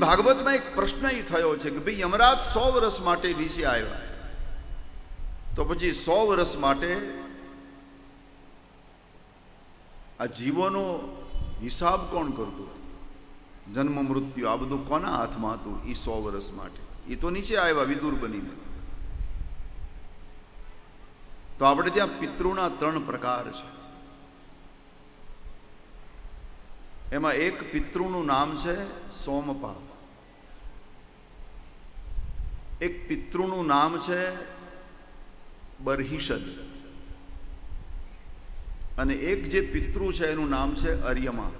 ભાગવતમાં એક પ્રશ્ન એ થયો છે કે ભાઈ યમરાજ સો વર્ષ માટે નીચે આવ્યા. તો પછી સો વર્ષ માટે આ જીવોનો હિસાબ કોણ કરતું જન્મ, મૃત્યુ, આ બધું કોના હાથમાં હતું એ સો વર્ષ માટે? એ તો નીચે આવ્યા, વિદુર બનીને. તો આપણે ત્યાં પિતૃના ત્રણ પ્રકાર છે. એમાં એક પિતૃનું નામ છે સોમપા એક પિતૃનું નામ છે બરહિષદ. અને એક જે પિતૃ છે એનું નામ છે અર્યમા.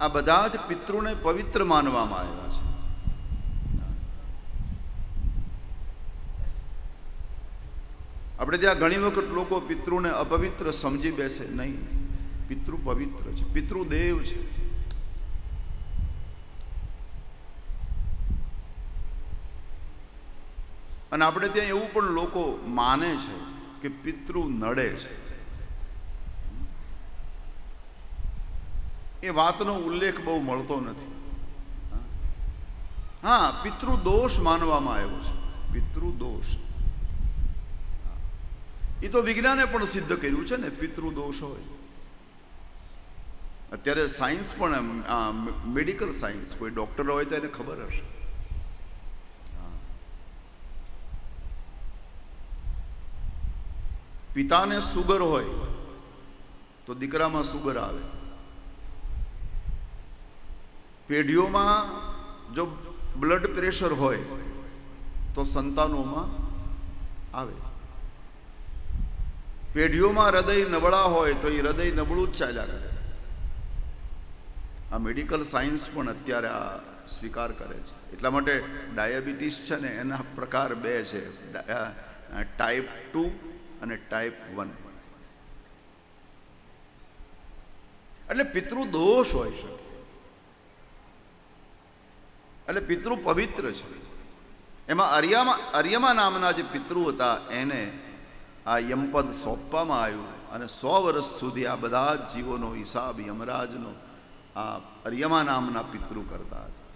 આ બધા જ પિતૃને પવિત્ર માનવામાં આવ્યા છે. આપણે ત્યાં ઘણી વખત લોકો પિતૃને અપવિત્ર સમજી બેસે. નહીં. પિતૃ પવિત્ર છે. પિતૃદેવ છે. અને આપણે ત્યાં એવું પણ લોકો માને છે કે પિતૃ નડે છે. એ વાતનો ઉલ્લેખ બહુ મળતો નથી. હા, પિતૃ દોષ માનવામાં આવ્યો છે. પિતૃ દોષ. એ તો વિજ્ઞાને પણ સિદ્ધ કર્યું છે ને, પિતૃ દોષ હોય. અત્યારે સાયન્સ પણ મેડિકલ સાયન્સ કોઈ ડૉક્ટર હોય તો એને ખબર હશે. પિતાને સુગર હોય તો દીકરામાં સુગર આવે. પેઢીઓમાં જો બ્લડ પ્રેશર હોય તો સંતાનોમાં આવે. પેઢીઓમાં હૃદય નબળા હોય તો એ હૃદય નબળું જ ચાલ્યા કરે. આ મેડિકલ સાયન્સ પણ અત્યારે આ સ્વીકાર કરે છે. એટલા માટે ડાયાબિટીસ છે ને એના પ્રકાર બે છે. ટાઈપ ટુ અને ટાઈપ વન એટલે પિતૃ દોષ હોય છે એટલે પિતૃ પવિત્ર છે. એમાં અરિયામાં, અરિયમા નામના જે પિતૃ હતા, એને આ યમપદ સોંપવામાં આવ્યું અને સો વર્ષ સુધી આ બધા જીવોનો હિસાબ યમરાજનો આ અરિયમા નામના પિતૃ કરતા હતા.